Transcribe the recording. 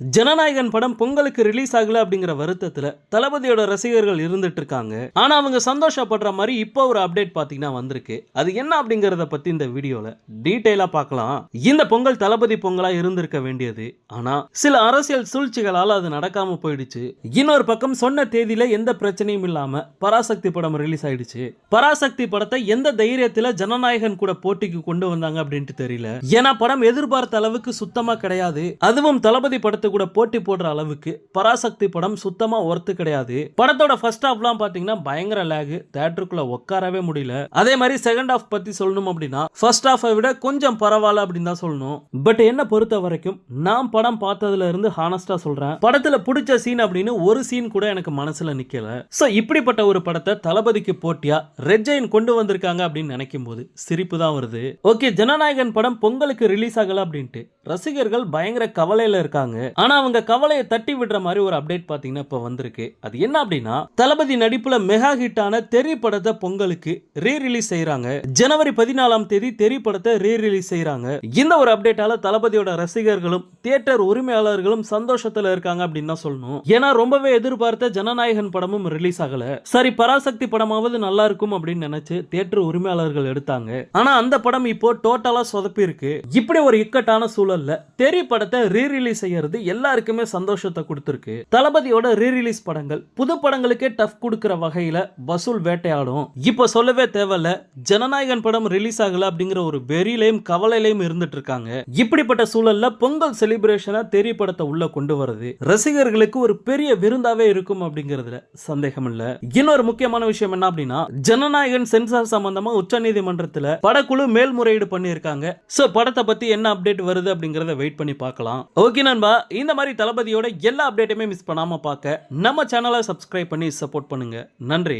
ஜனநாயகன் படம் பொங்கலுக்கு ரிலீஸ் ஆகல அப்படிங்கிற வருத்தத்துல தளபதியோட ரசிகர்கள் இருந்துட்டு இருக்காங்க. ஆனா அவங்க சந்தோஷப்படுற மாதிரி இப்போ ஒரு அப்டேட் பாத்தீங்கன்னா வந்திருக்கு. அது என்ன அப்படிங்கறத பத்தி இந்த வீடியோல டீடைலா பார்க்கலாம் இந்த பொங்கல் தளபதி பொங்கலா இருந்திருக்க வேண்டியது. ஆனா சில அரசியல் சூழ்ச்சிகளால அது நடக்காம போயிடுச்சு. இன்னொரு பக்கம் சொன்ன தேதியில எந்த பிரச்சனையும் இல்லாம பராசக்தி படம் ரிலீஸ் ஆயிடுச்சு. பராசக்தி படத்தை எந்த தைரியத்துல ஜனநாயகன் கூட போட்டிக்கு கொண்டு வந்தாங்க அப்படின்ட்டு தெரியல. ஏன்னா படம் எதிர்பார்த்த அளவுக்கு சுத்தமா கிடையாது. அதுவும் தளபதி படத்தை கூட போட்டி போடுற அளவுக்கு பராசக்தி படம் சுத்தமா ஒர்த்து கிடையாது. படத்தோட ஃபர்ஸ்ட் ஹாஃப்லாம் பாத்தீங்கன்னா பயங்கர லேக் தேட்டருக்குள்ள உட்காரவே முடியல. அதே மாதிரி செகண்ட் ஹாஃப் பத்தி சொல்லணும் அப்படின்னா ஃபர்ஸ்ட் ஹாஃபை விட கொஞ்சம் பரவாயில்ல அப்படின்னு தான் சொல்லணும். பட் என்ன பொறுத்த வரைக்கும் நான் படம் பார்த்ததுல இருந்து ஹானஸ்டா சொல்றேன். படத்துல பிடிச்ச சீன் அப்படின்னு ஒரு சீன் கூட எனக்கு மனசுல நிக்கல. சோ இப்படிப்பட்ட ஒரு படத்தை தளபதிக்கு போட்டியா ரெட் ஜெயின் கொண்டு வந்திருக்காங்க அப்படின்னு நினைக்கும் போது சிரிப்பு தான் வருது. ஓகே ஜனநாயகன் படம் பொங்கலுக்கு ரிலீஸ் ஆகல அப்படின்ட்டு ரசிகர்கள் பயங்கர கவலையில இருக்காங்க. ஆனா அவங்க கவலையை தட்டி விடுற மாதிரி ஒரு அப்டேட் பாத்தீங்கன்னா இப்ப வந்திருக்கு. அது என்ன அப்படின்னா தளபதி நடிப்புல மெகா ஹிட்டான தெரி படத்தை பொங்கலுக்கு ரீ ரிலீஸ் செய்யறாங்க ஜனவரி பதினாலாம் தேதி தெரி படத்தை ரீ ரிலீஸ் செய்யறாங்க இந்த ஒரு அப்டேட்டால தளபதியோட ரசிகர்களும் தியேட்டர் உரிமையாளர்களும் சந்தோஷத்துல இருக்காங்க அப்படின்னு தான் சொல்லணும். ஏன்னா ரொம்பவே எதிர்பார்த்த ஜனநாயகன் படமும் ரிலீஸ் ஆகல. சரி பராசக்தி படமாவது நல்லா இருக்கும் அப்படின்னு நினைச்சு தியேட்டர் உரிமையாளர்கள் எடுத்தாங்க. ஆனா அந்த படம் இப்போ டோட்டலா சொதப்பி இருக்கு இப்படி ஒரு இக்கட்டான சூழல்ல தெரி படத்தை ரீ ரிலீஸ் செய்யறது எல்லாருக்குமே சந்தோஷத்தை கொடுத்துருக்கு. தளபதியோட ரீரிலீஸ் படங்கள். புது படங்களுக்கே டஃப் கொடுக்குற வகையில் வசூல் வேட்டையாடும். இப்போ சொல்லவே தேவையில்ல ஜனநாயகன் படம் ரிலீஸ் ஆகல அப்படிங்கிற ஒரு வெறியிலையும் கவலையிலையும் இருந்துட்டு இருக்காங்க இப்படிப்பட்ட சூழல்ல பொங்கல் செலிப்ரேஷனா தெரிய படத்தை உள்ள கொண்டு வரது ரசிகர்களுக்கு ஒரு பெரிய விருந்தாவே இருக்கும் அப்படிங்கிறதுல சந்தேகம் இல்ல இன்னொரு முக்கியமான விஷயம் என்ன அப்படின்னா ஜனநாயகன் சென்சார் சம்பந்தமா உச்சநீதிமன்றத்துல படக்குழு மேல்முறையீடு பண்ணியிருக்காங்க. சோ படத்தை பத்தி என்ன அப்டேட் வருது அப்படிங்கறத வெயிட் பண்ணி பார்க்கலாம். ஓகே நண்பா இந்த மாதிரி தளபதியோட எல்லா அப்டேட்டுமே மிஸ் பண்ணாமல் பார்க்க நம்ம சேனலை சப்ஸ்கிரைப் பண்ணி சப்போர்ட் பண்ணுங்கள் நன்றி.